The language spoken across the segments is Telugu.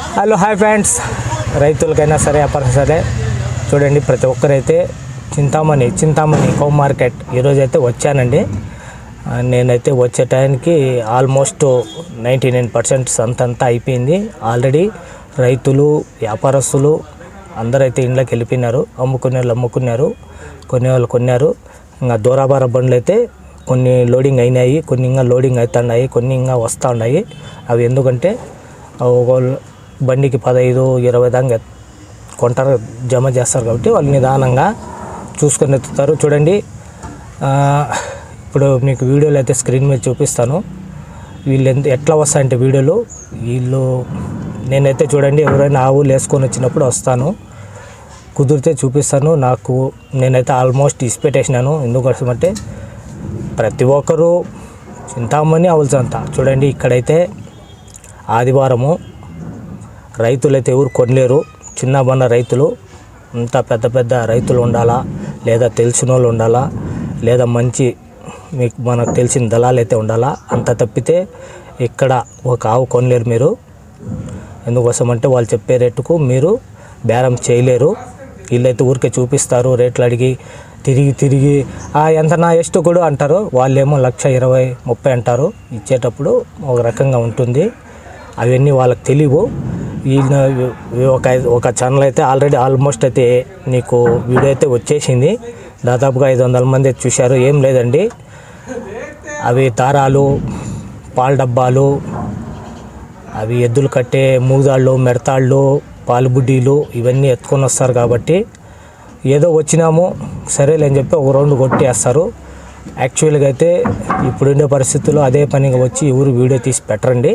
Hello hi friends. రైతులకైనా సరే వ్యాపారం సరే చూడండి ప్రతి ఒక్కరైతే చింతామణి చింతామణి కౌ మార్కెట్ ఈరోజైతే వచ్చానండి. నేనైతే వచ్చే టైంకి ఆల్మోస్ట్ నైంటీ నైన్ పర్సెంట్ సంతంతా అయిపోయింది. ఆల్రెడీ రైతులు వ్యాపారస్తులు అందరైతే ఇండ్లకి వెళ్ళిపోయినారు అమ్ముకునే వాళ్ళు అమ్ముకున్నారు కొనే వాళ్ళు కొన్నారు. ఇంకా దూరాబార బండ్లు అయితే కొన్ని లోడింగ్ అయినాయి కొన్ని ఇంకా లోడింగ్ అవుతున్నాయి కొన్ని ఇంకా వస్తూ ఉన్నాయి. అవి ఎందుకంటే బండికి పదహైదు ఇరవై దాకా కొంటారు జమ చేస్తారు కాబట్టి వాళ్ళు నిదానంగా చూసుకొని ఎత్తుతారు. చూడండి ఇప్పుడు మీకు వీడియోలు అయితే స్క్రీన్ మీద చూపిస్తాను. వీళ్ళు ఎంత ఎట్లా వస్తాయంటే వీడియోలు. వీళ్ళు నేనైతే చూడండి ఎవరైనా ఆవులు వేసుకొని వచ్చినప్పుడు వస్తాను. కుదిరితే చూపిస్తాను. నాకు నేనైతే ఆల్మోస్ట్ ఇసిపెట్టేసినాను. ఎందుకోసం అంటే ప్రతి ఒక్కరూ చింతామణి అవలసంత చూడండి ఇక్కడైతే ఆదివారము. రైతులైతే ఎవరు కొనలేరు. చిన్న బన్న రైతులు అంత పెద్ద పెద్ద రైతులు ఉండాలా లేదా తెలిసిన వాళ్ళు ఉండాలా లేదా మంచి మీకు మనకు తెలిసిన దళాలు అయితే ఉండాలా అంత తప్పితే ఇక్కడ ఒక ఆవు కొనలేరు మీరు. ఎందుకోసం అంటే వాళ్ళు చెప్పే రేటుకు మీరు బేరం చేయలేరు. వీళ్ళైతే ఊరికే చూపిస్తారు రేట్లు అడిగి తిరిగి తిరిగి ఎంత నా ఎస్ట్ కూడా అంటారు. వాళ్ళేమో లక్ష ఇరవై ముప్పై అంటారు. ఇచ్చేటప్పుడు ఒక రకంగా ఉంటుంది. అవన్నీ వాళ్ళకి తెలియవు. ఈ ఒక ఒక ఛానల్ అయితే ఆల్రెడీ ఆల్మోస్ట్ అయితే నీకు వీడియో అయితే వచ్చేసింది. దాదాపుగా ఐదు వందల మంది అయితే చూశారు. ఏం లేదండి. అవి దారాలు పాల డబ్బాలు అవి ఎద్దులు కట్టే మూదాళ్ళు మెడతాళ్ళు పాలుబుడ్డీలు ఇవన్నీ ఎత్తుకొని వస్తారు కాబట్టి ఏదో వచ్చినాము సరేలే అని చెప్పి ఒక రౌండ్ కొట్టేస్తారు. యాక్చువల్గా అయితే ఇప్పుడుండే పరిస్థితుల్లో అదే పనిగా వచ్చి ఎవరు వీడియో తీసి పెట్టరండి.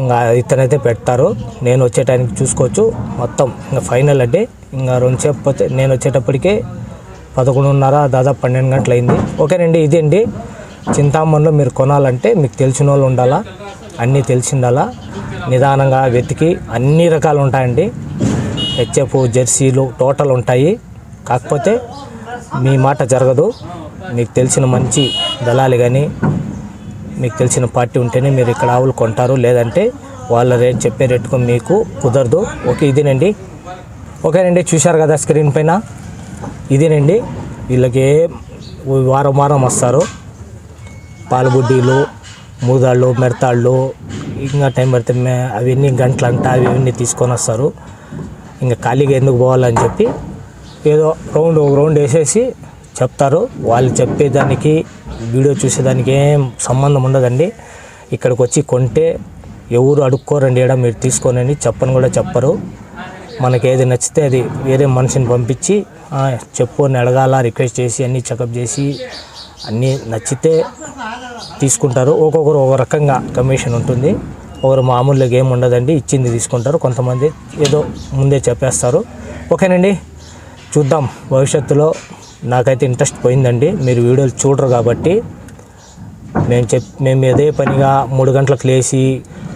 ఇంకా ఇతనైతే పెడతారు. నేను వచ్చే టైంకి చూసుకోవచ్చు. మొత్తం ఇంకా ఫైనల్ అంటే ఇంకా రెండు సేపు నేను వచ్చేటప్పటికే పదకొండున్నర దాదాపు పన్నెండు గంటలు అయింది. ఓకేనండి ఇదండి చింతామణిలో మీరు కొనాలంటే మీకు తెలిసిన వాళ్ళు ఉండాలా? అన్నీ తెలిసి ఉండాలా నిదానంగా వెతికి అన్ని రకాలు ఉంటాయండి. హెచ్ఎఫ్ జెర్సీలు టోటల్ ఉంటాయి. కాకపోతే మీ మాట జరగదు. మీకు తెలిసిన మంచి దళాలు కానీ మీకు తెలిసిన పార్టీ ఉంటేనే మీరు ఇక్కడ ఆవులు కొంటారు. లేదంటే వాళ్ళ రేట్ చెప్పే రేటుకు మీకు కుదరదు. ఓకే ఇదేనండి. ఓకేనండి చూశారు కదా స్క్రీన్ పైన? ఇదేనండి. వీళ్ళకి వారం వారం వస్తారు. పాలబుడ్డీలు మూదాళ్ళు మెడతాళ్ళు ఇంకా టైం పడితే అవన్నీ గంటలు అంట అవి ఇవన్నీ తీసుకొని వస్తారు. ఇంకా ఖాళీగా ఎందుకు పోవాలని చెప్పి ఏదో రౌండ్ ఒక రౌండ్ వేసేసి చెప్తారు. వాళ్ళు చెప్పేదానికి వీడియో చూసేదానికి ఏం సంబంధం ఉండదండి. ఇక్కడికి వచ్చి కొంటే ఎవరు అడుక్కోరండి ఏడా మీరు తీసుకోనని చెప్పని కూడా చెప్పరు. మనకి ఏది నచ్చితే అది వేరే మనిషిని పంపించి చెప్పు అని అడగాల రిక్వెస్ట్ చేసి అన్నీ చెకప్ చేసి అన్నీ నచ్చితే తీసుకుంటారు. ఒక్కొక్కరు ఒక రకంగా కమిషన్ ఉంటుంది. ఒకరు మామూలుగా ఏమి ఉండదండి ఇచ్చింది తీసుకుంటారు. కొంతమంది ఏదో ముందే చెప్పేస్తారు. ఓకేనండి చూద్దాం. భవిష్యత్తులో నాకైతే ఇంట్రెస్ట్ పోయిందండి. మీరు వీడియోలు చూడరు కాబట్టి మేము చెప్ మేము అదే పనిగా మూడు గంటలకు లేచి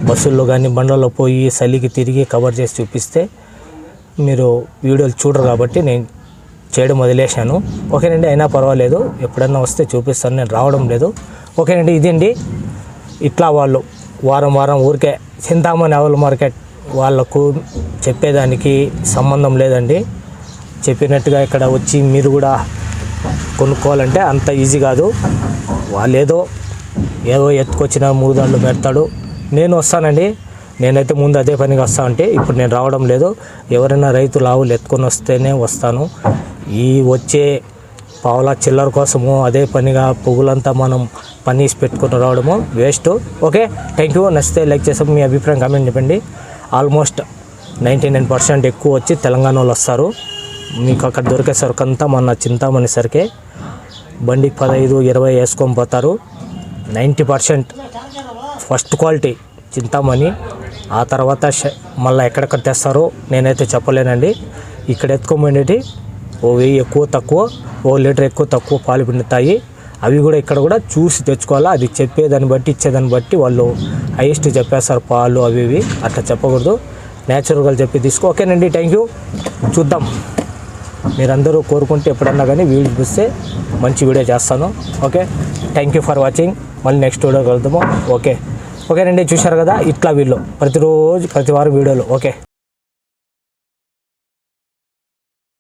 బస్సుల్లో కానీ బండ్లలో పోయి చలికి తిరిగి కవర్ చేసి చూపిస్తే మీరు వీడియోలు చూడరు కాబట్టి నేను చేయడం వదిలేశాను. ఓకేనండి అయినా పర్వాలేదు. ఎప్పుడన్నా వస్తే చూపిస్తాను. నేను రావడం లేదు. ఓకేనండి ఇదండి. ఇట్లా వాళ్ళు వారం వారం ఊరికే చింతామణి అవల్ మార్కెట్ వాళ్ళకు చెప్పేదానికి సంబంధం లేదండి. చెప్పినట్టుగా ఇక్కడ వచ్చి మీరు కూడా కొనుక్కోవాలంటే అంత ఈజీ కాదు. వాళ్ళు ఏదో ఏదో ఎత్తుకొచ్చిన మూదాళ్ళు పెడతాడు. నేను వస్తానండి. నేనైతే ముందు అదే పనిగా వస్తా అంటే ఇప్పుడు నేను రావడం లేదు. ఎవరైనా రైతులు ఆవులు ఎత్తుకొని వస్తేనే వస్తాను. ఈ వచ్చే పావుల చిల్లర కోసము అదే పనిగా పువ్వులంతా మనం పనీసి పెట్టుకుని రావడము వేస్ట్. Okay thank you. నచ్చితే లైక్ చేసాం మీ అభిప్రాయం కామెంట్ చెప్పండి. ఆల్మోస్ట్ నైంటీ నైన్ పర్సెంట్ ఎక్కువ వచ్చి తెలంగాణ వస్తారు. మీకు అక్కడ దొరికే సరుకు అంతా మన చింతామణి సరికే. బండికి పదహైదు ఇరవై వేసుకొని పోతారు. Ninety percent first quality Chintamani. ఆ తర్వాత మళ్ళీ ఎక్కడెక్కడ తెస్తారో నేనైతే చెప్పలేనండి. ఇక్కడ ఎత్తుకోమండి ఓ వెయ్యి ఎక్కువ తక్కువ ఓ లీటర్ ఎక్కువ తక్కువ పాలు పిండుతాయి. అవి కూడా ఇక్కడ కూడా చూసి తెచ్చుకోవాలా? అది చెప్పేదాన్ని బట్టి ఇచ్చేదాన్ని బట్టి వాళ్ళు హైయెస్ట్ చెప్పేస్తారు పాలు అవి ఇవి. అట్లా చెప్పకూడదు. న్యాచురల్గా చెప్పి తీసుకో. ఓకేనండి థ్యాంక్ యూ. చూద్దాం. మీరందరూ కోరుకుంటే ఎప్పుడన్నా కానీ వీడియో చూస్తే మంచి వీడియో చేస్తాను. Okay? Thank you for watching మళ్ళీ నెక్స్ట్ వీడియో కలుద్దాము. ఓకే? ఓకేనండి చూశారు కదా? ఇట్లా వీళ్ళు. ప్రతిరోజు ప్రతి వారం వీడియోలు. ఓకే?